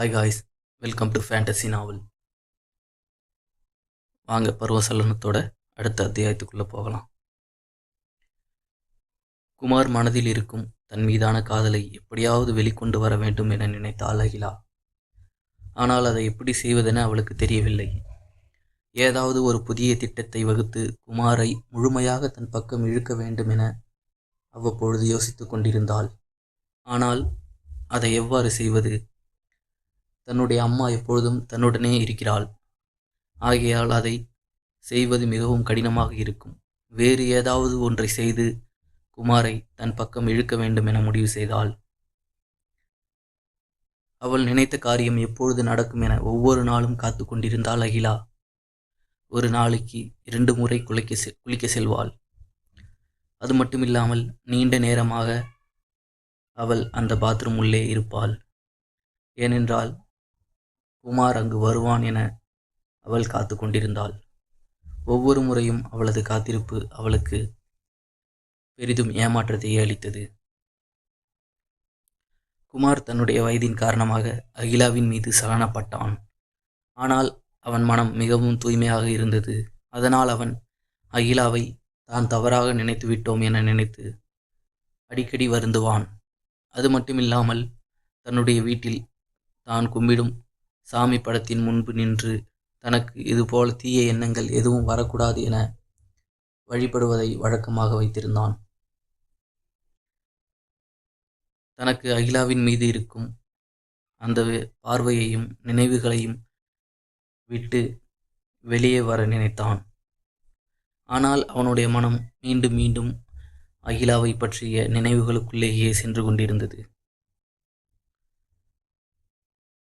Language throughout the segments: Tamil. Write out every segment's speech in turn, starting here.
Hi guys welcome to fantasy novel வாங்க பருவசலனத்தோட அடுத்த அத்தியாயத்துக்குள்ளே போகலாம். குமார் மனதில் இருக்கும் தன் மீதான காதலை எப்படியாவது வெளிக்கொண்டு வர வேண்டும் என நினைத்தாள் அகிலா ஆனால் அதை எப்படி செய்வதென அவளுக்கு தெரியவில்லை. ஏதாவது ஒரு புதிய திட்டத்தை வகுத்து குமாரை முழுமையாக தன் பக்கம் இழுக்க வேண்டும் என அவ்வப்பொழுது யோசித்துக் கொண்டிருந்தாள். ஆனால் அதை எவ்வாறு செய்வது? தன்னுடைய அம்மா எப்பொழுதும் தன்னுடனே இருக்கிறாள். ஆகையால் அதை செய்வது மிகவும் கடினமாக இருக்கும். வேறு ஏதாவது ஒன்றை செய்து குமாரை தன் பக்கம் இழுக்க வேண்டும் என முடிவு செய்தாள். அவள் நினைத்த காரியம் எப்பொழுது நடக்கும் என ஒவ்வொரு நாளும் காத்து கொண்டிருந்தாள் அகிலா. ஒரு நாளைக்கு இரண்டு முறை குளிக்க செ குளிக்க செல்வாள். அது மட்டுமில்லாமல் நீண்ட நேரமாக அவள் அந்த பாத்ரூம் உள்ளே இருப்பாள். ஏனென்றால் குமார் அங்கு வருவான் என அவள் காத்து கொண்டிருந்தாள். ஒவ்வொரு முறையும் அவளது காத்திருப்பு அவளுக்கு பெரிதும் ஏமாற்றத்தையே அளித்தது. குமார் தன்னுடைய வயதின் காரணமாக அகிலாவின் மீது சலனப்பட்டான். ஆனால் அவன் மனம் மிகவும் தூய்மையாக இருந்தது. அதனால் அவன் அகிலாவை தான் தவறாக நினைத்து விட்டோம் என நினைத்து அடிக்கடி வருந்துவான். அது மட்டுமில்லாமல் தன்னுடைய வீட்டில் தான் கும்பிடும் சாமி படத்தின் முன்பு நின்று தனக்கு இதுபோல தீய எண்ணங்கள் எதுவும் வரக்கூடாது என வழிபடுவதை வழக்கமாக வைத்திருந்தான். தனக்கு அகிலாவின் மீது இருக்கும் அந்த பார்வையையும் நினைவுகளையும் விட்டு வெளியே வர நினைத்தான். ஆனால் அவனுடைய மனம் மீண்டும் மீண்டும் அகிலாவை பற்றிய நினைவுகளுக்குள்ளேயே சென்று கொண்டிருந்தது.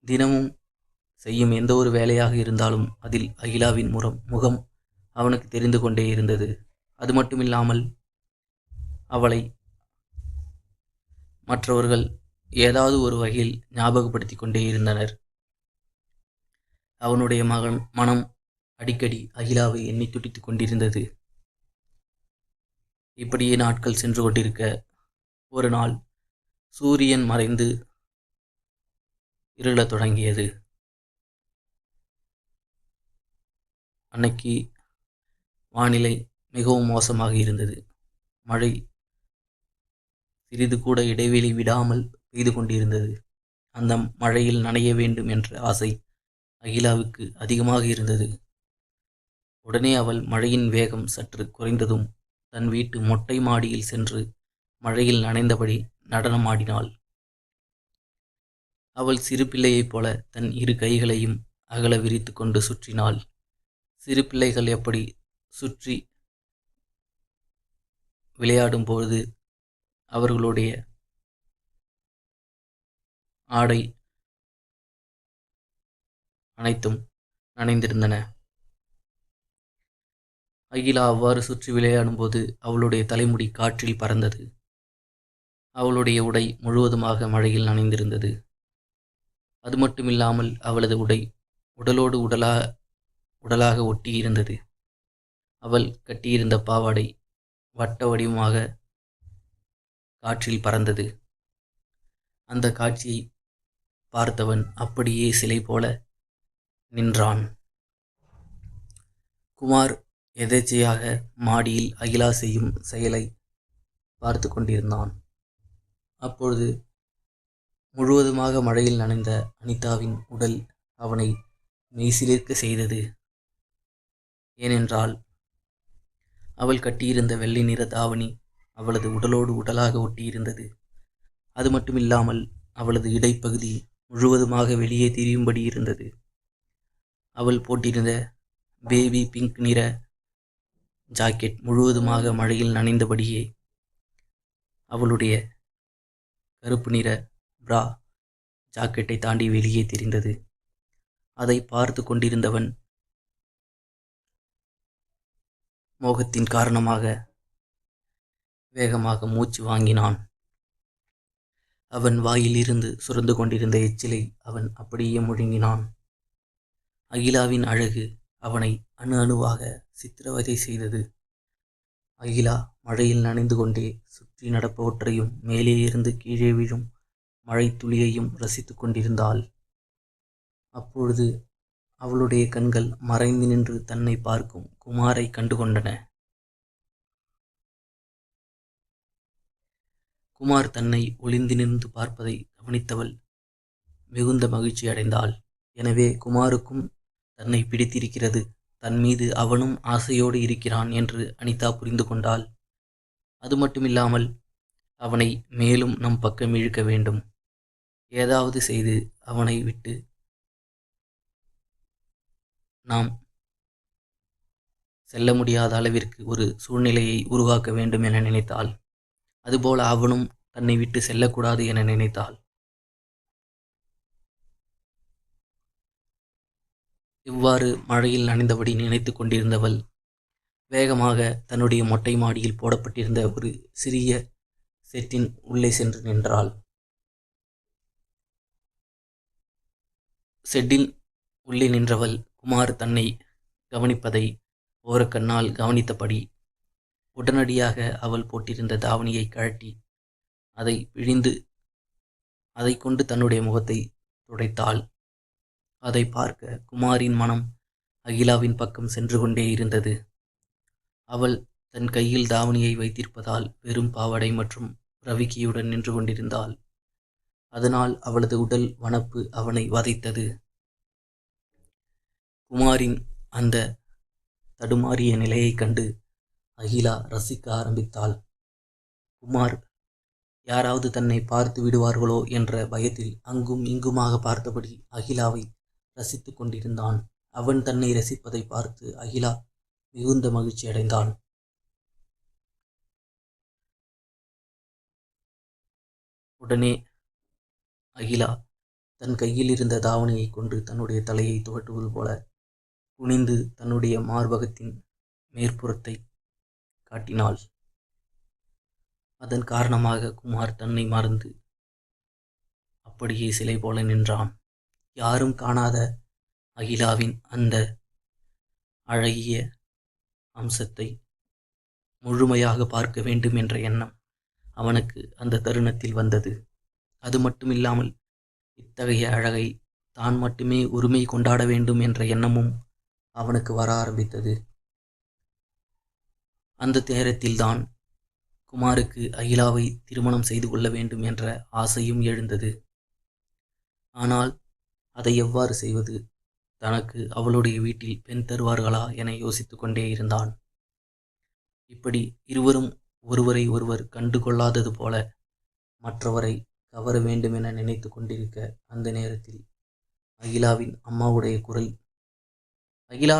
தினமும் செய்யும் எந்த ஒரு வேலையாக இருந்தாலும் அதில் அகிலாவின் முறம் முகம் அவனுக்கு தெரிந்து கொண்டே இருந்தது. அது மட்டுமில்லாமல் அவளை மற்றவர்கள் ஏதாவது ஒரு வகையில் ஞாபகப்படுத்தி கொண்டே இருந்தனர். அவனுடைய மகன் மனம் அடிக்கடி அகிலாவை எண்ணி துடித்து கொண்டிருந்தது. இப்படியே நாட்கள் சென்று கொண்டிருக்க ஒரு நாள் சூரியன் மறைந்து இருளத் தொடங்கியது. அன்னைக்கு வானிலை மிகவும் மோசமாக இருந்தது. மழை சிறிது கூட இடைவெளி விடாமல் பெய்து கொண்டிருந்தது. அந்த மழையில் நனைய வேண்டும் என்ற ஆசை அகிலாவுக்கு அதிகமாக இருந்தது. உடனே அவள் மழையின் வேகம் சற்று குறைந்ததும் தன் வீட்டு மொட்டை மாடியில் சென்று மழையில் நனைந்தபடி நடனமாடினாள் அவள் சிறு பிள்ளையைப் போல தன் இரு கைகளையும் அகல விரித்து கொண்டு சுற்றினாள். சிறு பிள்ளைகள் எப்படி சுற்றி விளையாடும்போது அவர்களுடைய ஆடை அனைத்தும் நனைந்திருந்தன. அகிலா அவ்வாறு சுற்றி விளையாடும்போது அவளுடைய தலைமுடி காற்றில் பறந்தது. அவளுடைய உடை முழுவதுமாக மழையில் நனைந்திருந்தது. அது மட்டுமில்லாமல் அவளது உடை உடலோடு உடலா உடலாக ஒட்டியிருந்தது. அவள் கட்டியிருந்த பாவாடை வட்ட வடிவமாக காற்றில் பறந்தது. அந்த காட்சியை பார்த்தவன் அப்படியே சிலை போல நின்றான். குமார் எதேச்சையாக மாடியில் அகிலா செய்யும் செயலை பார்த்து கொண்டிருந்தான். அப்பொழுது முழுவதுமாக மழையில் நனைந்த அனிதாவின் உடல் அவனை மெய்சிலிருக்க செய்தது. ஏனென்றால் அவள் கட்டியிருந்த வெள்ளை நிற தாவணி அவளது உடலோடு உடலாக ஒட்டியிருந்தது. அது மட்டுமில்லாமல் அவளது இடைப்பகுதி முழுவதுமாக வெளியே திரியும்படி இருந்தது. அவள் போட்டிருந்த பேபி பிங்க் நிற ஜாக்கெட் முழுவதுமாக மழையில் நனைந்தபடியே அவளுடைய கருப்பு நிற பிரா ஜாக்கெட்டை தாண்டி வெளியே தெரிந்தது. அதை பார்த்து கொண்டிருந்தவன் மோகத்தின் காரணமாக வேகமாக மூச்சு வாங்கினான். அவன் வாயிலிருந்து சுரந்து கொண்டிருந்த எச்சிலை அவன் அப்படியே முழுங்கினான். அகிலாவின் அழகு அவனை அணு அணுவாக சித்திரவதை செய்தது. அகிலா மழையில் நனைந்து கொண்டே சுற்றி நடப்பவற்றையும் மேலே இருந்து கீழே விழும் மழை துளியையும் ரசித்து கொண்டிருந்தாள். அப்பொழுது அவளுடைய கண்கள் மறைந்து நின்று தன்னை பார்க்கும் குமாரை கண்டுகொண்டன. குமார் தன்னை ஒளிந்து நின்று பார்ப்பதை கவனித்தவள் மிகுந்த மகிழ்ச்சி அடைந்தாள். எனவே குமாருக்கும் தன்னை பிடித்திருக்கிறது. தன் மீது அவனும் ஆசையோடு இருக்கிறான் என்று அனிதா புரிந்து கொண்டாள். அது மட்டுமில்லாமல் அவனை மேலும் நம் பக்கம் இழுக்க வேண்டும். ஏதாவது செய்து அவனை விட்டு நாம் செல்ல முடியாத அளவிற்கு ஒரு சூழ்நிலையை உருவாக்க வேண்டும் என நினைத்தாள் அதுபோல அவனும் தன்னை விட்டு செல்லக்கூடாது என நினைத்தாள் இவ்வாறு மழையில் நனைந்தபடி நினைத்து கொண்டிருந்தவள் வேகமாக தன்னுடைய மொட்டை மாடியில் போடப்பட்டிருந்த ஒரு சிறிய செட்டின் உள்ளே சென்று நின்றாள். செட்டில் உள்ளே நின்றவள் குமார் தன்னை கவனிப்பதை ஓரக்கண்ணால் கவனித்தபடி உடனடியாக அவள் போட்டிருந்த தாவணியை கழட்டி அதை பிழிந்து அதை கொண்டு தன்னுடைய முகத்தை துடைத்தாள். அதை பார்க்க குமாரின் மனம் அகிலாவின் பக்கம் சென்று கொண்டே இருந்தது. அவள் தன் கையில் தாவணியை வைத்திருப்பதால் வெறும் பாவடை மற்றும் ரவிக்கியுடன் நின்று கொண்டிருந்தாள். அதனால் அவளது உடல் வனப்பு அவனை வதைத்தது. குமாரின் அந்த தடுமாறிய நிலையைக் கண்டு அகிலா ரசிக்க ஆரம்பித்தாள். குமார் யாராவது தன்னை பார்த்து விடுவார்களோ என்ற பயத்தில் அங்கும் இங்குமாக பார்த்தபடி அகிலாவை ரசித்து கொண்டிருந்தான். அவன் தன்னை ரசிப்பதை பார்த்து அகிலா மிகுந்த மகிழ்ச்சி அடைந்தான் உடனே அகிலா தன் கையில் இருந்த தாவணியை கொண்டு தன்னுடைய தலையை துவட்டுவது போல குனிந்து தன்னுடைய மார்பகத்தின் மேற்புறத்தை காட்டினாள். அதன் காரணமாக குமார் தன்னை மறந்து அப்படியே சிலை போல நின்றான். யாரும் காணாத அகிலாவின் அந்த அழகிய அம்சத்தை முழுமையாக பார்க்க வேண்டும் என்ற எண்ணம் அவனுக்கு அந்த தருணத்தில் வந்தது. அது மட்டுமில்லாமல் இத்தகைய அழகை தான் மட்டுமே உரிமை கொண்டாட வேண்டும் என்ற எண்ணமும் அவனுக்கு வர ஆரம்பித்தது. அந்த நேரத்தில்தான் குமாருக்கு அகிலாவை திருமணம் செய்து கொள்ள வேண்டும் என்ற ஆசையும் எழுந்தது. ஆனால் அதை எவ்வாறு செய்வது? தனக்கு அவளுடைய வீட்டில் பெண் தருவார்களா என யோசித்து கொண்டே இருந்தான். இப்படி இருவரும் ஒருவரை ஒருவர் கண்டு கொள்ளாதது போல மற்றவரை கவர வேண்டும் என நினைத்து கொண்டிருக்க அந்த நேரத்தில் அகிலாவின் அம்மாவுடைய குரல் அகிலா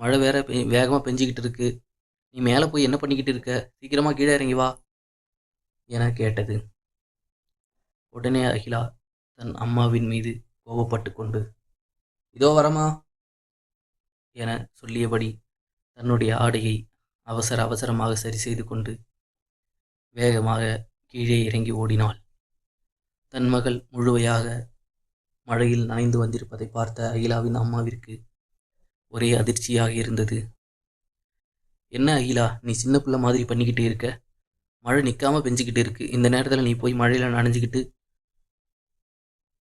மழை வேற பெ வேகமாக பெஞ்சிக்கிட்டு இருக்கு. நீ மேலே போய் என்ன பண்ணிக்கிட்டு இருக்க? சீக்கிரமாக கீழே இறங்கி வா. என கேட்டது. உடனே அகிலா தன் அம்மாவின் மீது கோபப்பட்டு கொண்டு இதோ வரமா? என சொல்லியபடி தன்னுடைய ஆடையை அவசர அவசரமாக சரி செய்து கொண்டு வேகமாக கீழே இறங்கி ஓடினாள். தன் மகள் முழுமையாக மழையில் நனைந்து வந்திருப்பதை பார்த்த அகிலாவின் அம்மாவிற்கு ஒரே அதிர்ச்சியாக இருந்தது. என்ன அகிலா நீ சின்ன பிள்ளை மாதிரி பண்ணிக்கிட்டு இருக்க? மழை நிற்காம பெஞ்சிக்கிட்டு இருக்கு. இந்த நேரத்தில் நீ போய் மழையில் நனைஞ்சிக்கிட்டு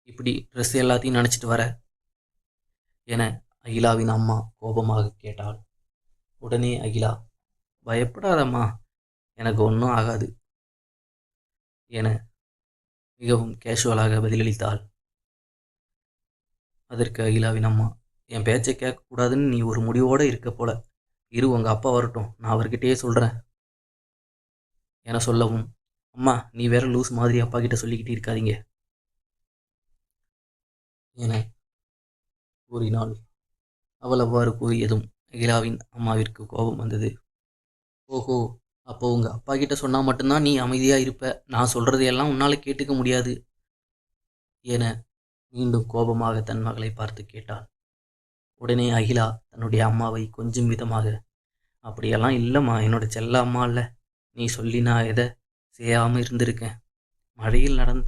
இப்படி ட்ரெஸ் எல்லாத்தையும் நினச்சிட்டு வர? என அகிலாவின் அம்மா கோபமாக கேட்டாள். உடனே அகிலா பயப்படாதம்மா. எனக்கு ஒன்றும் ஆகாது. என மிகவும் கேஷுவலாக பதிலளித்தாள். அதற்கு அகிலாவின் அம்மா என் பேச்சை கேட்கக்கூடாதுன்னு நீ ஒரு முடிவோடு இருக்க போல. இரு உங்கள் அப்பா வரட்டும். நான் அவர்கிட்டயே சொல்கிறேன் என சொல்லவும் அம்மா நீ வேற லூஸ் மாதிரி அப்பா கிட்ட சொல்லிக்கிட்டு இருக்காதீங்க. என கூறினாள். அவள் அவ்வாறு கூறியதும் அகிலாவின் அம்மாவிற்கு கோபம் வந்தது. ஓஹோ அப்போ உங்கள் அப்பா கிட்ட சொன்னால் மட்டும்தான் நீ அமைதியாக இருப்ப. நான் சொல்கிறதையெல்லாம் உன்னால் கேட்டுக்க முடியாது. என மீண்டும் கோபமாக தன் மகளை பார்த்து கேட்டாள். உடனே அகிலா தன்னுடைய அம்மாவை கொஞ்சம் விதமாக அப்படியெல்லாம் இல்லைம்மா என்னோட செல்ல அம்மா இல்லை. நீ சொல்லி நான் எதை செய்யாமல் இருந்திருக்கேன். மழையில் நடந்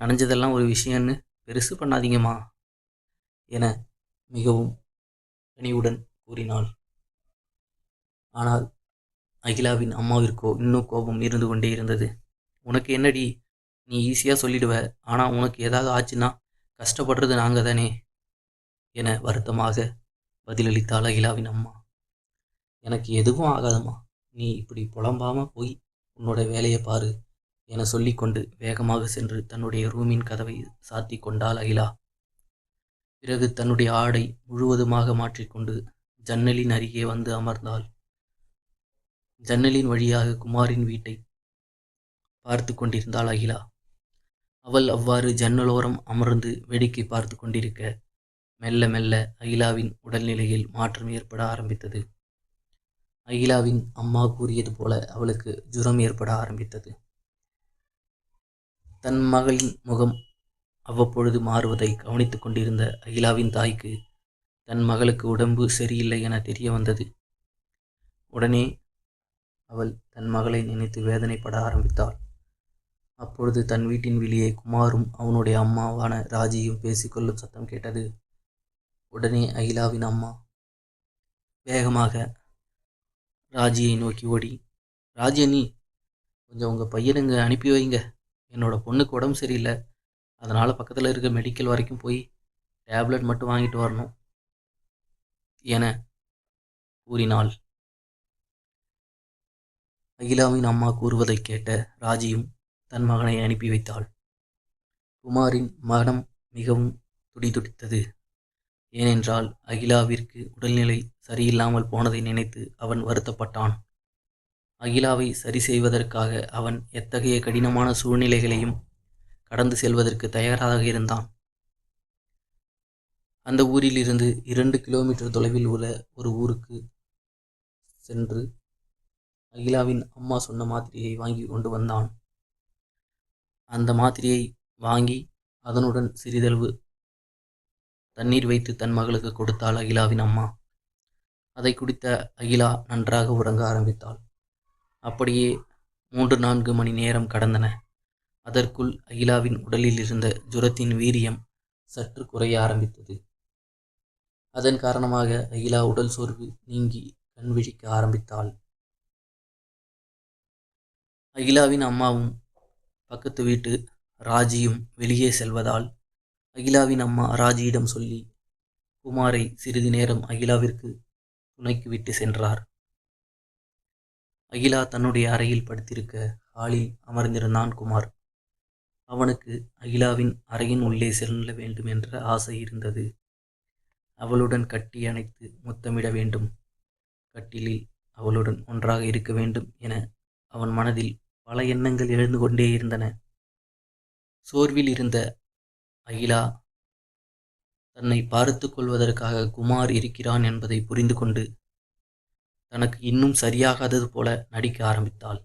நனைஞ்சதெல்லாம் ஒரு விஷயம்னு பெருசு பண்ணாதீங்கம்மா என மிகவும் கனிவுடன் கூறினாள். ஆனால் அகிலாவின் அம்மாவிற்கோ இன்னும் கோபம் இருந்து கொண்டே இருந்தது. உனக்கு என்னடி? நீ ஈஸியாக சொல்லிடுவ. ஆனால் உனக்கு ஏதாவது ஆச்சுன்னா கஷ்டப்படுறது நாங்கள் தானே என வருத்தமாக பதிலளித்தாள் அகிலாவின் அம்மா. எனக்கு எதுவும் ஆகாதம்மா. நீ இப்படி புலம்பாம போய் உன்னோட வேலையை பாரு என சொல்லிக்கொண்டு வேகமாக சென்று தன்னுடைய ரூமின் கதவை சாத்தி கொண்டாள் அகிலா. பிறகு தன்னுடைய ஆடை முழுவதுமாக மாற்றிக்கொண்டு ஜன்னலின் அருகே வந்து அமர்ந்தாள். ஜன்னலின் வழியாக குமாரின் வீட்டை பார்த்து கொண்டிருந்தாள் அகிலா. அவள் அவ்வாறு ஜன்னலோரம் அமர்ந்து வேடிக்கை பார்த்து கொண்டிருக்க மெல்ல மெல்ல அகிலாவின் உடல்நிலையில் மாற்றம் ஏற்பட ஆரம்பித்தது. அகிலாவின் அம்மா கூறியது போல அவளுக்கு ஜுரம் ஏற்பட ஆரம்பித்தது. தன் மகளின் முகம் அவ்வப்பொழுது மாறுவதை கவனித்துக் கொண்டிருந்த அகிலாவின் தாய்க்கு தன் மகளுக்கு உடம்பு சரியில்லை என தெரிய வந்தது. உடனே அவள் தன் மகளை நினைத்து வேதனைப்பட ஆரம்பித்தாள். அப்பொழுது தன் வீட்டின் வெளியே குமாரும் அவனுடைய அம்மாவான ராஜியும் பேசிக்கொள்ளும் சத்தம் கேட்டது. உடனே அகிலாவின் அம்மா வேகமாக ராஜியை நோக்கி ஓடி ராஜி நீ கொஞ்சம் உங்கள் பையனுங்க அனுப்பி வைங்க. என்னோட பொண்ணுக்கு உடம்பு சரியில்லை. அதனால் பக்கத்தில் இருக்க மெடிக்கல் வரைக்கும் போய் டேப்லெட் மட்டும் வாங்கிட்டு வரணும். என கூறினாள். அகிலாவின் அம்மா கூறுவதைக் கேட்ட ராஜியும் தன் மகனை அனுப்பி வைத்தாள். குமாரின் மனம் மிகவும் துடிதுடித்தது. ஏனென்றால் அகிலாவிற்கு உடல்நிலை சரியில்லாமல் போனதை நினைத்து அவன் வருத்தப்பட்டான். அகிலாவை சரி செய்வதற்காக அவன் எத்தகைய கடினமான சூழ்நிலைகளையும் கடந்து செல்வதற்கு தயாராக இருந்தான். அந்த ஊரிலிருந்து இரண்டு கிலோமீட்டர் தொலைவில் உள்ள ஒரு ஊருக்கு சென்று அகிலாவின் அம்மா சொன்ன மாத்திரையை வாங்கி கொண்டு வந்தான். அந்த மாத்திரையை வாங்கி அதனுடன் சிறிதளவு தண்ணீர் வைத்து தன் மகளுக்கு கொடுத்தாள் அகிலாவின் அம்மா. அதை குடித்த அகிலா நன்றாக உறங்க ஆரம்பித்தாள். அப்படியே மூன்று நான்கு மணி நேரம் கடந்தன. அதற்குள் அகிலாவின் உடலில் இருந்த ஜுரத்தின் வீரியம் சற்று குறைய ஆரம்பித்தது. அதன் காரணமாக அகிலா உடல் சோர்வு நீங்கி கண் விழிக்க ஆரம்பித்தாள். அகிலாவின் அம்மாவும் பக்கத்து வீட்டு ராஜியும் வெளியே செல்வதால் அகிலாவின் அம்மா ராஜியிடம் சொல்லி குமாரை சிறிது நேரம் அகிலாவிற்கு துணைக்கு விட்டு சென்றார். அகிலா தன்னுடைய அறையில் படுத்திருக்க ஹாலில் அமர்ந்திருந்தான் குமார். அவனுக்கு அகிலாவின் அறையின் உள்ளே செல்ல வேண்டும் என்ற ஆசை இருந்தது. அவளுடன் கட்டி அணைத்து முத்தமிட வேண்டும். கட்டிலில் அவளுடன் ஒன்றாக இருக்க வேண்டும் என அவன் மனதில் பல எண்ணங்கள் எழுந்து கொண்டே இருந்தன. சோர்வில் இருந்த அகிலா தன்னை பார்த்து கொள்வதற்காக குமார் இருக்கிறான் என்பதை புரிந்து கொண்டு தனக்கு இன்னும் சரியாகாதது போல நடிக்க ஆரம்பித்தாள்.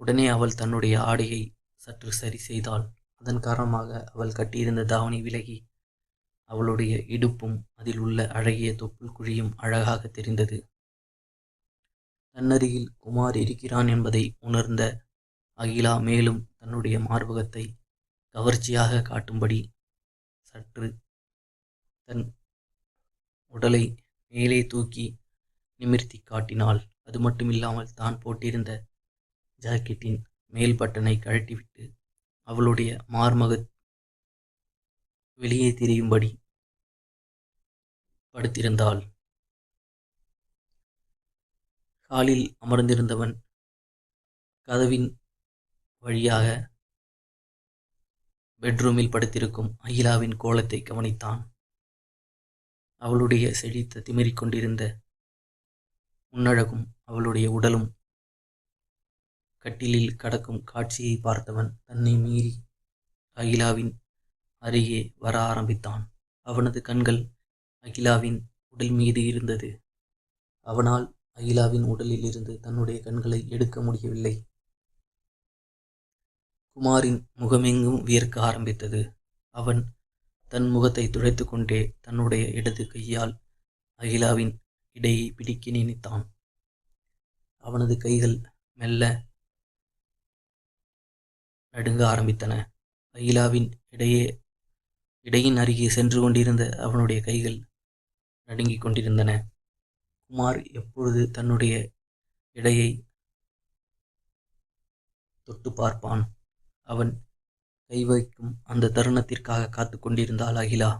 உடனே அவள் தன்னுடைய ஆடையை சற்று சரி செய்தாள். அதன் காரணமாக அவள் கட்டியிருந்த தாவணி விலகி அவளுடைய இடுப்பும் அதில் உள்ள அழகிய தொப்புள் குழியும் அழகாக தெரிந்தது. தன்னருகில் குமார் இருக்கிறான் என்பதை உணர்ந்த அகிலா மேலும் தன்னுடைய மார்பகத்தை கவர்ச்சியாக காட்டும்படி சற்று தன் உடலை மேலே தூக்கி நிமிர்த்தி காட்டினாள். அது மட்டுமில்லாமல் தான் போட்டிருந்த ஜாக்கெட்டின் மேல் பட்டனை கழட்டிவிட்டு அவளுடைய மார்மக வெளியே தெரியும்படி படுத்திருந்தாள். காலில் அமர்ந்திருந்தவன் கதவின் வழியாக பெட்ரூமில் படுத்திருக்கும் அகிலாவின் கோலத்தை கவனித்தான். அவளுடைய செழித்த திமிரிக்கொண்டிருந்த உன்னழகும் முன்னழகும் அவளுடைய உடலும் கட்டிலில் கடக்கும் காட்சியை பார்த்தவன் தன்னை மீறி அகிலாவின் அருகே வர ஆரம்பித்தான். அவனது கண்கள் அகிலாவின் உடல் மீது இருந்தது. அவனால் அகிலாவின் உடலில் இருந்து தன்னுடைய கண்களை எடுக்க முடியவில்லை. குமாரின் முகமெங்கும் வியர்க்க ஆரம்பித்தது. அவன் தன் முகத்தை துடைத்து கொண்டே தன்னுடைய இடது கையால் அகிலாவின் இடையை பிடிக்க நினைத்தான். அவனது கைகள் மெல்ல நடுங்க ஆரம்பித்தன. அகிலாவின் இடையே இடையின் அருகே சென்று கொண்டிருந்த அவனுடைய கைகள் நடுங்கிக் கொண்டிருந்தன. குமார் எப்பொழுது தன்னுடைய இடையை தொட்டு பார்ப்பான்? அவன் கை வைக்கும் அந்த தருணத்திற்காக காத்து கொண்டிருந்தாள் அகிலா.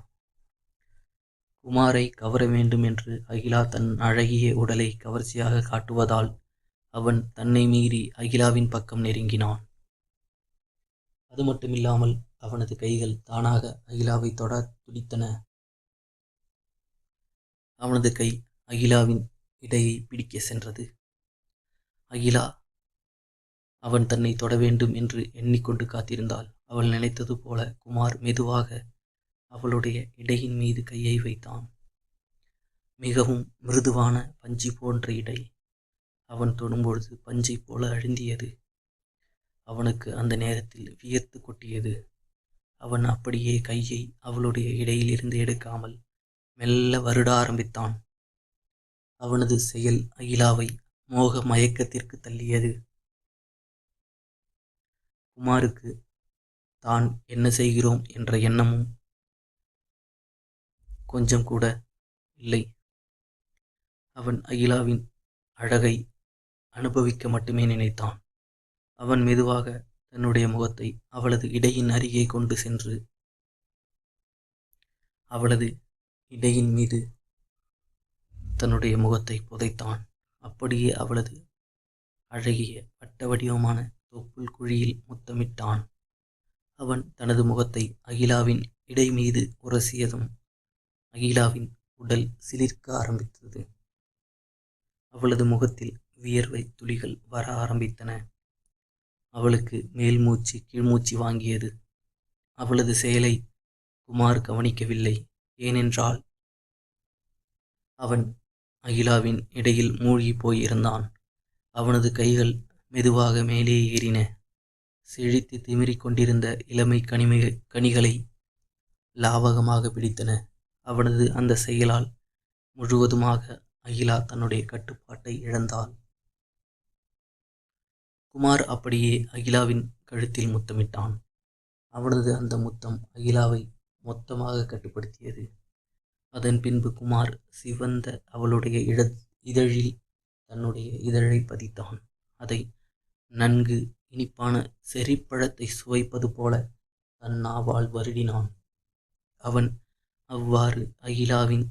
குமாரை கவர வேண்டும் என்று அகிலா தன் அழகிய உடலை கவர்ச்சியாக காட்டுவதால் அவன் தன்னை மீறி அகிலாவின் பக்கம் நெருங்கினான். அது மட்டுமில்லாமல் அவனது கைகள் தானாக அகிலாவை தொட துடித்தன. அவனது கை அகிலாவின் இடையை பிடிக்க சென்றது. அகிலா அவன் தன்னை தொட வேண்டும் என்று எண்ணிக்கொண்டு காத்திருந்தாள். அவள் நினைத்தது போல குமார் மெதுவாக அவளுடைய இடையின் மீது கையை வைத்தான். மிகவும் மிருதுவான பஞ்சு போன்ற இடை. அவன் தொடும்பொழுது பஞ்சை போல அழுந்தியது. அவனுக்கு அந்த நேரத்தில் வியர்த்து கொட்டியது. அவன் அப்படியே கையை அவளுடைய இடையிலிருந்து எடுக்காமல் மெல்ல வருட ஆரம்பித்தான். அவனது செயல் அகிலாவை மோக மயக்கத்திற்கு தள்ளியது. குமாருக்கு தான் என்ன செய்கிறோம் என்ற எண்ணமும் கொஞ்சம் கூட இல்லை. அவன் அகிலாவின் அழகை அனுபவிக்க மட்டுமே நினைத்தான். அவன் மெதுவாக தன்னுடைய முகத்தை அவளது இடையின் அருகே கொண்டு சென்று அவளது இடையின் மீது தன்னுடைய முகத்தை புதைத்தான். அப்படியே அவளது அழகிய வட்ட வடிவமான தொப்புள் குழியில் முத்தமிட்டான். அவன் தனது முகத்தை அகிலாவின் இடை மீது உரசியதும் அகிலாவின் உடல் சிலிர்க்க ஆரம்பித்தது. அவளது முகத்தில் வியர்வை துளிகள் வர ஆரம்பித்தன. அவளுக்கு மேல் மூச்சு கீழ்மூச்சு வாங்கியது. அவளது செயலை குமார் கவனிக்கவில்லை. ஏனென்றால் அவன் அகிலாவின் இடையில் மூழ்கி போயிருந்தான். அவனது கைகள் மெதுவாக மேலே ஏறின. செழித்து திமிரிக் கொண்டிருந்த இளமை கனிமை கனிகளை லாவகமாக பிடித்தன. அவனது அந்த செயலால் முழுவதுமாக அகிலா தன்னுடைய கட்டுப்பாட்டை இழந்தாள். குமார் அப்படியே அகிலாவின் கழுத்தில் முத்தமிட்டான். அவனது அந்த முத்தம் அகிலாவை மொத்தமாக கட்டுப்படுத்தியது. அதன் பின்பு குமார் சிவந்த அவளுடைய இட இதழில் தன்னுடைய இதழை பதித்தான். அதை நன்கு இனிப்பான செறிப்பழத்தை சுவைப்பது போல தன் நாவால் வருடினான். அவன் அவ்வாறு அகிலாவின்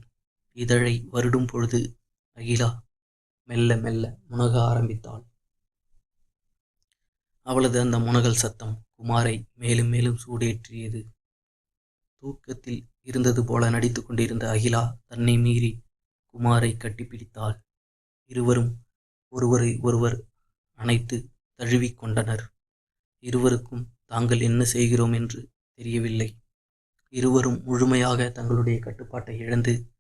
இதழை வருடும் பொழுது அகிலா மெல்ல மெல்ல முனக ஆரம்பித்தாள். அவளது அந்த முனகல் சத்தம் குமாரை மேலும் மேலும் சூடேற்றியது. தூக்கத்தில் இருந்தது போல நடித்து கொண்டிருந்த அகிலா தன்னை மீறி குமாரை கட்டிப்பிடித்தாள். இருவரும் ஒருவரை ஒருவர் அணைத்து தழுவிக்கொண்டனர். இருவருக்கும் தாங்கள் என்ன செய்கிறோம் என்று தெரியவில்லை. இருவரும் முழுமையாக தங்களுடைய கட்டுப்பாட்டை இழந்து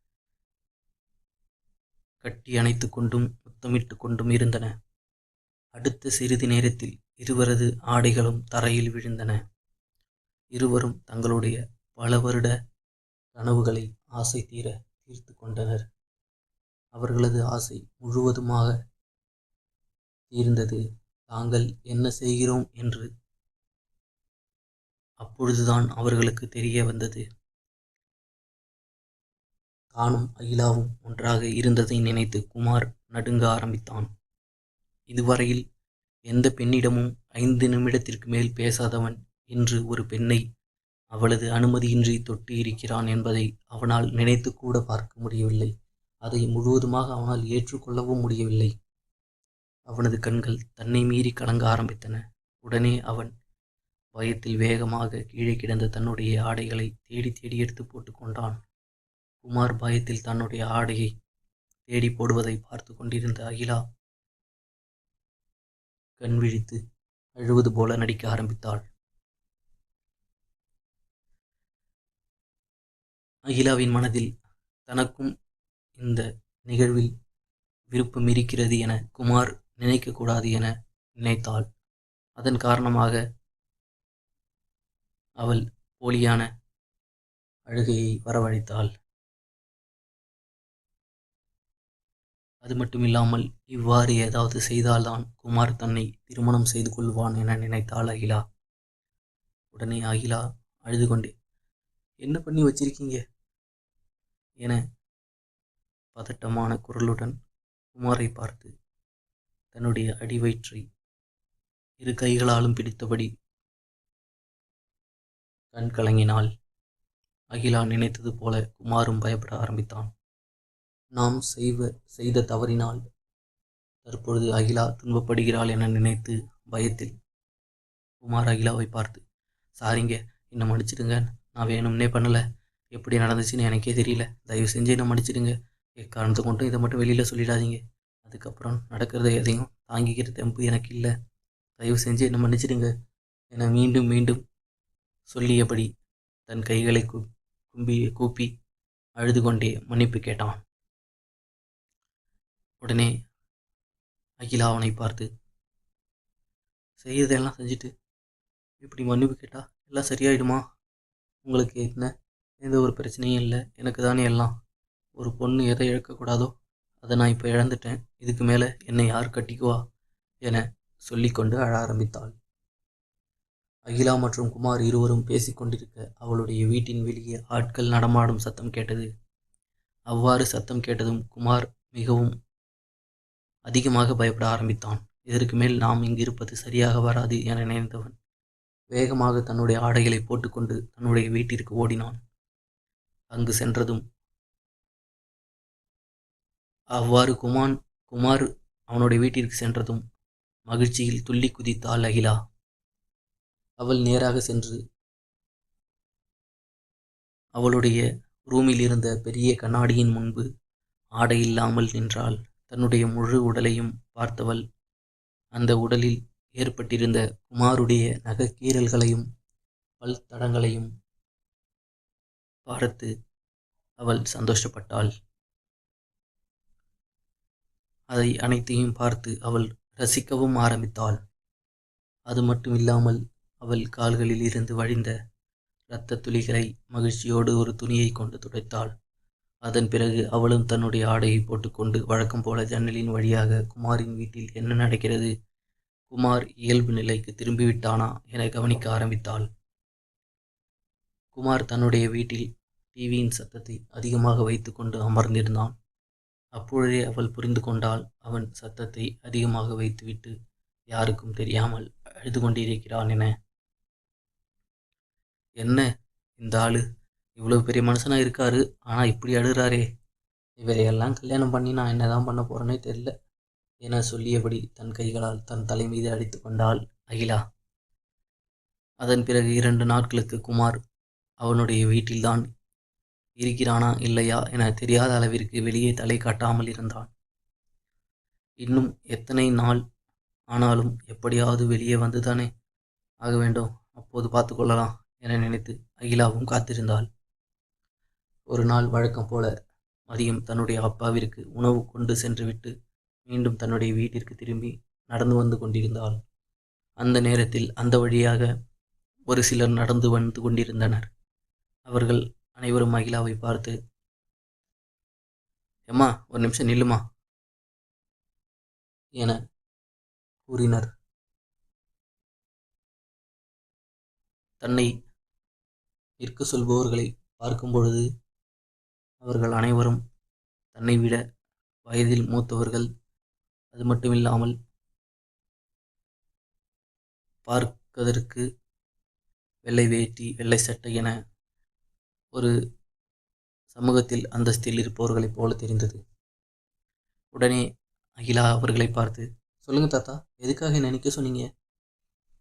கட்டி அணைத்து கொண்டும் முத்தமிட்டு கொண்டும் இருந்தன. அடுத்த சிறிது நேரத்தில் இருவரது ஆடைகளும் தரையில் விழுந்தன. இருவரும் தங்களுடைய பல வருட கனவுகளை ஆசை தீர தீர்த்து கொண்டனர். அவர்களது ஆசை முழுவதுமாக தீர்ந்தது. தாங்கள் என்ன செய்கிறோம் என்று? அப்பொழுதுதான் அவர்களுக்கு தெரிய வந்தது. தானும் அகிலாவும் ஒன்றாக இருந்ததை நினைத்து குமார் நடுங்க ஆரம்பித்தான். இதுவரையில் எந்த பெண்ணிடமும் ஐந்து நிமிடத்திற்கு மேல் பேசாதவன் இன்று ஒரு பெண்ணை அவளது அனுமதியின்றி தொட்டு இருக்கிறான் என்பதை அவனால் நினைத்து கூட பார்க்க முடியவில்லை. அதை முழுவதுமாக அவனால் ஏற்றுக்கொள்ளவும் முடியவில்லை. அவனது கண்கள் தன்னை மீறி கலங்க ஆரம்பித்தன. உடனே அவன் பயத்தில் வேகமாக கீழே கிடந்த தன்னுடைய ஆடைகளை தேடி தேடி எடுத்து போட்டுக்கொண்டான் குமார் பயத்தில் தன்னுடைய ஆடையை தேடி போடுவதை பார்த்து கொண்டிருந்த அகிலா கண் விழித்து அழுவது போல நடிக்க ஆரம்பித்தாள். அகிலாவின் மனதில் தனக்கும் இந்த நிகழ்வில் விருப்பம் இருக்கிறது என குமார் நினைக்கக்கூடாது என நினைத்தாள். அதன் காரணமாக அவள் போலியான அழுகையை வரவழைத்தாள். அது மட்டுமில்லாமல் இவ்வாறு ஏதாவது செய்தால்தான் குமார் தன்னை திருமணம் செய்து கொள்வான் என நினைத்தாள் அகிலா. உடனே அகிலா அழுது கொண்டே என்ன பண்ணி வச்சிருக்கீங்க? என பதட்டமான குரலுடன் குமாரை பார்த்து தன்னுடைய அடிவயிற்றை இரு கைகளாலும் பிடித்தபடி கண் கலங்கினாள் அகிலா நினைத்தது போல குமாரும் பயப்பட ஆரம்பித்தான். நாம் செய்வ செய்த தவறினால் தற்பொழுது அகிலா துன்பப்படுகிறாள் என நினைத்து பயத்தில் குமார் அகிலாவை பார்த்து சாரிங்க என்னை மன்னிச்சிடுங்க. நான் வேணும்னே பண்ணலை. எப்படி நடந்துச்சுன்னு எனக்கே தெரியல. தயவு செஞ்சு என்னை மன்னிச்சிடுங்க. எக்காரணத்தை கொண்டும் இதை மட்டும் வெளியில் சொல்லிடாதீங்க. அதுக்கப்புறம் நடக்கிறத எதையும் தாங்கிக்கிற தெம்பு எனக்கு இல்லை. தயவு செஞ்சு என்னை மன்னிச்சிடுங்க. என மீண்டும் மீண்டும் சொல்லியபடி தன் கைகளை கு கும்பி கூப்பி அழுது கொண்டே மன்னிப்பு கேட்டான். உடனே அகிலா அவனை பார்த்து செய்யறதெல்லாம் செஞ்சுட்டு இப்படி மன்னிப்பு கேட்டா எல்லாம் சரியாயிடுமா? உங்களுக்கு என்ன? எந்த ஒரு பிரச்சனையும் இல்லை. எனக்கு தானே எல்லாம். ஒரு பொண்ணு எதை இழக்கக்கூடாதோ அதை நான் இப்போ இழந்துட்டேன். இதுக்கு மேலே என்னை யார் கட்டிக்குவா என சொல்லிக்கொண்டு அழ ஆரம்பித்தாள். அகிலா மற்றும் குமார் இருவரும் பேசிக்கொண்டிருக்க அவளுடைய வீட்டின் வெளியே ஆட்கள் நடமாடும் சத்தம் கேட்டது. அவ்வாறு சத்தம் கேட்டதும் குமார் மிகவும் அதிகமாக பயப்பட ஆரம்பித்தான். இதற்கு மேல் நாம் இங்கிருப்பது சரியாக வராது என நினைத்தவன் வேகமாக தன்னுடைய ஆடைகளை போட்டுக்கொண்டு தன்னுடைய வீட்டிற்கு ஓடினான். அங்கு சென்றதும் அவ்வாறு குமான் குமார் அவனுடைய வீட்டிற்கு சென்றதும் மகிழ்ச்சியில் துள்ளி குதித்தாள் அகிலா. அவள் நேராக சென்று அவளுடைய ரூமில் இருந்த பெரிய கண்ணாடியின் முன்பு ஆடை இல்லாமல் நின்றாள். தன்னுடைய முழு உடலையும் பார்த்தவள் அந்த உடலில் ஏற்பட்டிருந்த குமாருடைய நகைக்கீறல்களையும் பல் தடங்களையும் பார்த்து அவள் சந்தோஷப்பட்டாள். அதை அனைத்தையும் பார்த்து அவள் ரசிக்கவும் ஆரம்பித்தாள். அது மட்டும் இல்லாமல் அவள் கால்களில் இருந்து வழிந்த இரத்த துளிகளை மகிழ்ச்சியோடு ஒரு துணியை கொண்டு துடைத்தாள். அதன் பிறகு அவளும் தன்னுடைய ஆடையை போட்டுக்கொண்டு வழக்கம் போல ஜன்னலின் வழியாக குமாரின் வீட்டில் என்ன நடக்கிறது? குமார் இயல்பு நிலைக்கு திரும்பிவிட்டானா என கவனிக்க ஆரம்பித்தாள். குமார் தன்னுடைய வீட்டில் டிவியின் சத்தத்தை அதிகமாக வைத்துக்கொண்டு அமர்ந்திருந்தான். அப்பொழுதே அவள் புரிந்து கொண்டால் அவன் சத்தத்தை அதிகமாக வைத்துவிட்டு யாருக்கும் தெரியாமல் அழுது கொண்டிருக்கிறான் என. என்ன? இந்த ஆளு இவ்வளோ பெரிய மனுஷனாக இருக்காரு. ஆனால் இப்படி அழுகிறாரே இவரையெல்லாம் கல்யாணம் பண்ணி நான் என்னதான் பண்ண போகிறேனே தெரில என சொல்லியபடி தன் கைகளால் தன் தலை மீது அடித்து கொண்டாள் அகிலா. அதன் பிறகு இரண்டு நாட்களுக்கு குமார் அவனுடைய வீட்டில்தான் இருக்கிறானா இல்லையா என தெரியாத அளவிற்கு வெளியே தலை காட்டாமல் இருந்தான். இன்னும் எத்தனை நாள் ஆனாலும் எப்படியாவது வெளியே வந்துதானே ஆக வேண்டும். அப்போது பார்த்து கொள்ளலாம் என நினைத்து அகிலாவும் காத்திருந்தாள். ஒரு நாள் வழக்கம் போல மதியம் தன்னுடைய அப்பாவிற்கு உணவு கொண்டு சென்றுவிட்டு மீண்டும் தன்னுடைய வீட்டிற்கு திரும்பி நடந்து வந்து கொண்டிருந்தாள். அந்த நேரத்தில் அந்த வழியாக ஒரு சிலர் நடந்து வந்து கொண்டிருந்தனர். அவர்கள் அனைவரும் மகிழாவை பார்த்து எம்மா ஒரு நிமிஷம் நில்லுமா? என கூறினர். தன்னை நிற்க சொல்பவர்களை பார்க்கும் பொழுது அவர்கள் அனைவரும் தன்னை விட வயதில் மூத்தவர்கள். அது மட்டுமில்லாமல் பார்ப்பதற்கு வெள்ளை வேட்டி வெள்ளை சட்டை என ஒரு சமூகத்தில் அந்தஸ்தில் இருப்பவர்களைப் போல தெரிந்தது. உடனே அகிலா அவர்களை பார்த்து சொல்லுங்க தாத்தா எதுக்காக என்ன நிற்க சொன்னீங்க?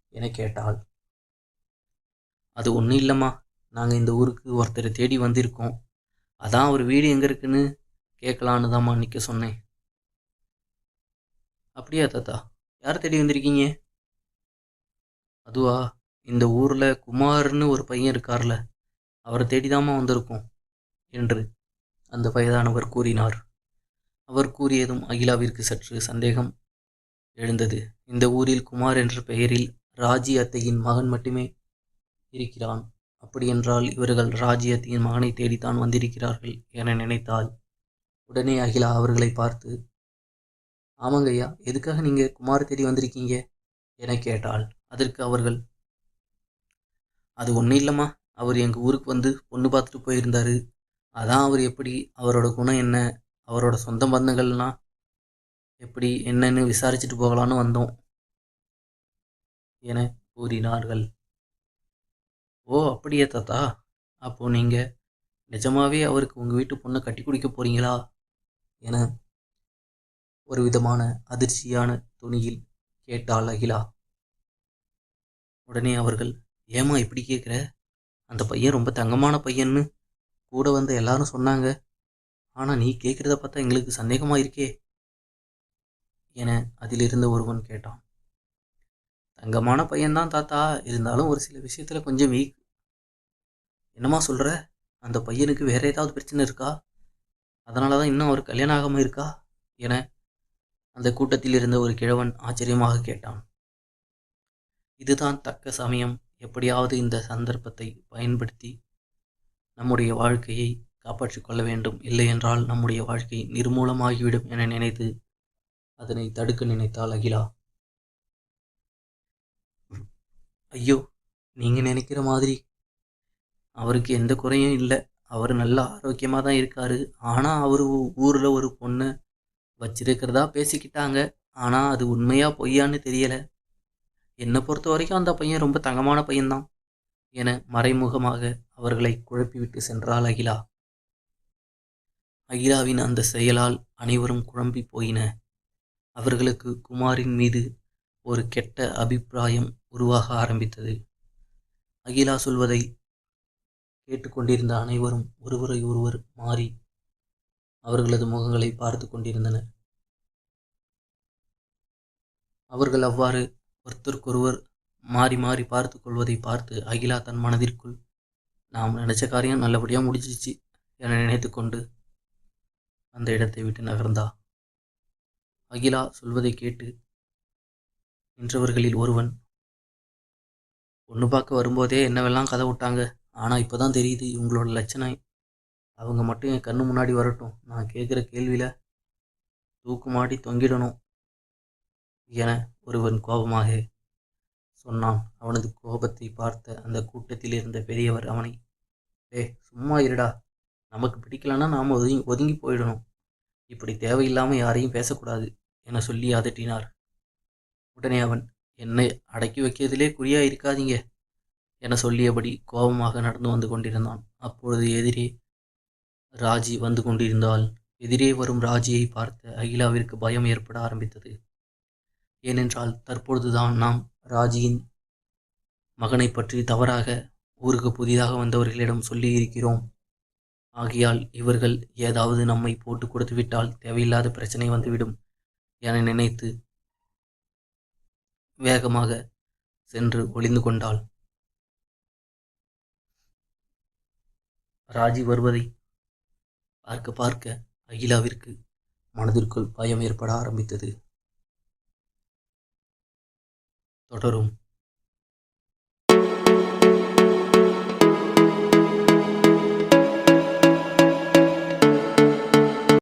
என கேட்டாள். அது ஒன்றும் இல்லைம்மா. நாங்கள் இந்த ஊருக்கு ஒருத்தரை தேடி வந்திருக்கோம். அதான் அவர் வீடு எங்கே இருக்குன்னு கேட்கலான்னு தாம்மா நிற்க சொன்னேன். அப்படியா தாத்தா யார் தேடி வந்திருக்கீங்க? அதுவா இந்த ஊரில் குமார்னு ஒரு பையன் இருக்கார்ல அவரை தேடிதாம்மா வந்திருக்கோம் என்று அந்த வயதானவர் கூறினார். அவர் கூறியதும் அகிலாவிற்கு சற்று சந்தேகம் எழுந்தது. இந்த ஊரில் குமார் என்ற பெயரில் ராஜி அத்தையின் மகன் மட்டுமே இருக்கிறான். அப்படியென்றால் இவர்கள் ராஜி அத்தையின் மகனை தேடித்தான் வந்திருக்கிறார்கள் என நினைத்தாள். உடனே அகிலா அவர்களை பார்த்து ஆமாங்கய்யா எதுக்காக நீங்கள் குமார் தேடி வந்திருக்கீங்க? என கேட்டாள். அதற்கு அவர்கள் அது ஒன்றும் இல்லைம்மா. அவர் எங்கள் ஊருக்கு வந்து பொண்ணு பார்த்துட்டு போயிருந்தார். அதான் அவர் எப்படி அவரோட குணம் என்ன அவரோட சொந்த பந்தங்கள்லாம் எப்படி என்னன்னு விசாரிச்சுட்டு போகலான்னு வந்தோம். என கூறினார்கள். ஓ அப்படியே தாத்தா. அப்போது நீங்கள் நிஜமாவே அவருக்கு உங்கள் வீட்டு பொண்ணை கட்டி குடிக்க போகிறீங்களா என ஒரு விதமான அதிர்ச்சியான துணியில் கேட்டாள் அகிலா. உடனே அவர்கள் ஏமா இப்படி கேட்குற அந்த பையன் ரொம்ப தங்கமான பையன்னு கூட வந்த எல்லாரும் சொன்னாங்க. ஆனால் நீ கேட்குறத பார்த்தா எங்களுக்கு சந்தேகமாக இருக்கே என அதிலிருந்த ஒருவன் கேட்டான். தங்கமான பையன்தான் தாத்தா. இருந்தாலும் ஒரு சில விஷயத்தில் கொஞ்சம் வீக். என்னம்மா சொல்கிற அந்த பையனுக்கு வேற ஏதாவது பிரச்சனை இருக்கா? அதனால தான் இன்னும் அவர் கல்யாணம் ஆகாமல் இருக்கா? என அந்த கூட்டத்தில் இருந்த ஒரு கிழவன் ஆச்சரியமாக கேட்டான். இதுதான் தக்க சமயம். எப்படியாவது இந்த சந்தர்ப்பத்தை பயன்படுத்தி நம்முடைய வாழ்க்கையை காப்பாற்றிக் கொள்ள வேண்டும். இல்லையென்றால் நம்முடைய வாழ்க்கை நிர்மூலமாகிவிடும் என நினைத்து அதனை தடுக்க நினைத்தாள் அகிலா. ஐயோ நீங்கள் நினைக்கிற மாதிரி அவருக்கு எந்த குறையும் இல்லை. அவர் நல்ல ஆரோக்கியமாக தான் இருக்காரு. ஆனால் அவர் ஊரில் ஒரு பொண்ணை வச்சிருக்கிறதா பேசிக்கிட்டாங்க. ஆனால் அது உண்மையா பொய்யான்னு தெரியலை. என்னை பொறுத்த வரைக்கும் அந்த பையன் ரொம்ப தங்கமான பையன்தான். என மறைமுகமாக அவர்களை குழப்பிவிட்டு சென்றாள் அகிலா. அகிலாவின் அந்த செயலால் அனைவரும் குழம்பி போயின. அவர்களுக்கு குமாரின் மீது ஒரு கெட்ட அபிப்பிராயம் உருவாக ஆரம்பித்தது. அகிலா சொல்வதை கேட்டுக்கொண்டிருந்த அனைவரும் ஒருவரை ஒருவர் மாறி அவர்களது முகங்களை பார்த்து கொண்டிருந்தனர். அவர்கள் அவ்வாறு ஒருத்தருக்கொருவர் மாறி மாறி பார்த்து கொள்வதை பார்த்து அகிலா தன் மனதிற்குள் நாம் நினைச்ச காரியம் நல்லபடியாக முடிஞ்சிச்சு என நினைத்து கொண்டு அந்த இடத்தை விட்டு நகர்ந்தா. அகிலா சொல்வதை கேட்டு நின்றவர்களில் ஒருவன் ஒன்று பார்க்க வரும்போதே என்னவெல்லாம் கதை விட்டாங்க? ஆனால் இப்போ தான் தெரியுது இவங்களோட லட்சணம். அவங்க மட்டும் என் கண்ணு முன்னாடி வரட்டும். நான் கேட்குற கேள்வியில் தூக்குமாடி தொங்கிடணும். என ஒருவன் கோபமாக சொன்னான். அவனது கோபத்தை பார்த்த அந்த கூட்டத்தில் இருந்த பெரியவர் அவனை ஏ சும்மா இருடா. நமக்கு பிடிக்கலன்னா நாம் ஒதுங்கி ஒதுங்கி போயிடணும். இப்படி தேவையில்லாமல் யாரையும் பேசக்கூடாது என சொல்லி அதட்டினார். உடனே அவன் என்னை அடக்கி வைக்கிறதிலே குறியா இருக்காதீங்க என சொல்லியபடி கோபமாக நடந்து வந்து கொண்டிருந்தான். அப்பொழுது எதிரே ராஜி வந்து கொண்டிருந்தால் எதிரே வரும் ராஜியை பார்த்த அகிலாவிற்கு பயம் ஏற்பட ஆரம்பித்தது. ஏனென்றால் தற்பொழுதுதான் நாம் ராஜியின் மகனை பற்றி தவறாக ஊருக்கு புதிதாக வந்தவர்களிடம் சொல்லி இருக்கிறோம் ஆகையால் இவர்கள் ஏதாவது நம்மை போட்டு கொடுத்துவிட்டால் தேவையில்லாத பிரச்சனை வந்துவிடும் என நினைத்து வேகமாக சென்று ஒளிந்து கொண்டாள். ராஜி வருவதை பார்க்க பார்க்க அகிலாவிற்கு மனதிற்குள் பயம் ஏற்பட ஆரம்பித்தது. তটরুম